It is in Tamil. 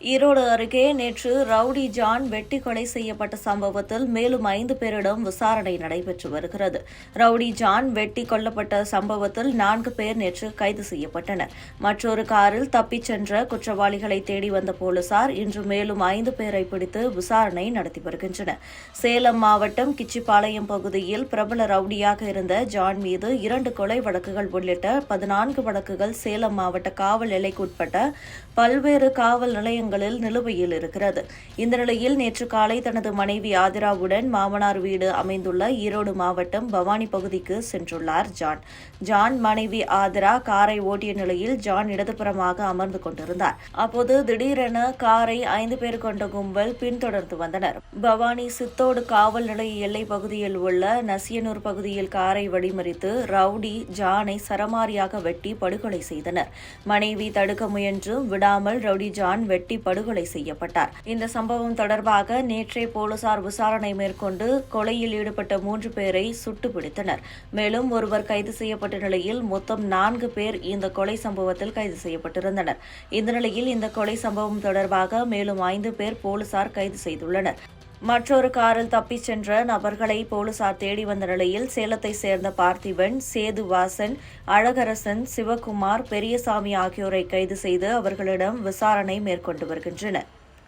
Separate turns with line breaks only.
ஈரோடு அருகே நேற்று ரவுடி ஜான் வெட்டி கொலை செய்யப்பட்ட சம்பவத்தில் மேலும் ஐந்து பேரிடம் விசாரணை நடைபெற்று வருகிறது. ரவுடி ஜான் வெட்டி கொல்லப்பட்ட சம்பவத்தில் நான்கு பேர் நேற்று கைது செய்யப்பட்டனர். மற்றொரு காரில் தப்பிச் சென்ற குற்றவாளிகளை தேடி வந்த போலீசார் இன்று மேலும் ஐந்து பேரை பிடித்து விசாரணை நடத்தி வருகின்றனர். சேலம் மாவட்டம் கிச்சிப்பாளையம் பகுதியில் பிரபல ரவுடியாக இருந்த ஜான் மீது இரண்டு கொலை வழக்குகள் உள்ளிட்ட பதினான்கு வழக்குகள் சேலம் மாவட்ட காவல் எல்லைக்குட்பட்ட பல்வேறு காவல் நிலையங்கள் நிலையங்களில் நிலுவையில் இருக்கிறது. இந்த நிலையில் நேற்று காலை தனது மனைவி ஆதிராவுடன் மாமனார் வீடு அமைந்துள்ள ஈரோடு மாவட்டம் பவானி பகுதிக்கு சென்றுள்ளார் ஜான். ஜான் மனைவி ஆதிரா காரை ஓட்டிய நிலையில் ஜான் இடதுபுறமாக அமர்ந்து கொண்டிருந்தார். அப்போது திடீரென காரை ஐந்து பேர் கொண்ட கும்பல் பின்தொடர்ந்து வந்தனர். பவானி சித்தோடு காவல் நிலைய எல்லை பகுதியில் உள்ள நசியனூர் பகுதியில் காரை வழிமறித்து ரவுடி ஜானை சரமாரியாக வெட்டி படுகொலை செய்தனர். மனைவி தடுக்க முயன்றும் விடாமல் ரவுடி ஜான் வெட்டி படுகொலை செய்யப்பட்டார். இந்த சம்பவம் தொடர்பாக நேற்றே போலீசார் விசாரணை மேற்கொண்டு கொலையில் ஈடுபட்ட மூன்று பேரை சுட்டு பிடித்தனர். மேலும் ஒருவர் கைது செய்யப்பட்ட நிலையில் மொத்தம் நான்கு பேர் இந்த கொலை சம்பவத்தில் கைது செய்யப்பட்டிருந்தனர். இந்த நிலையில் இந்த கொலை சம்பவம் தொடர்பாக மேலும் ஐந்து பேர் போலீசார் கைது செய்துள்ளனர். மற்றொரு காரில் தப்பிச் சென்ற நபர்களை போலீசார் தேடி வந்த நிலையில் சேலத்தை சேர்ந்த பார்த்திபன் சேதுவாசன் அழகரசன் சிவகுமார் பெரியசாமி ஆகியோரை கைது செய்து அவர்களிடம் விசாரணை மேற்கொண்டு வருகின்றனர்.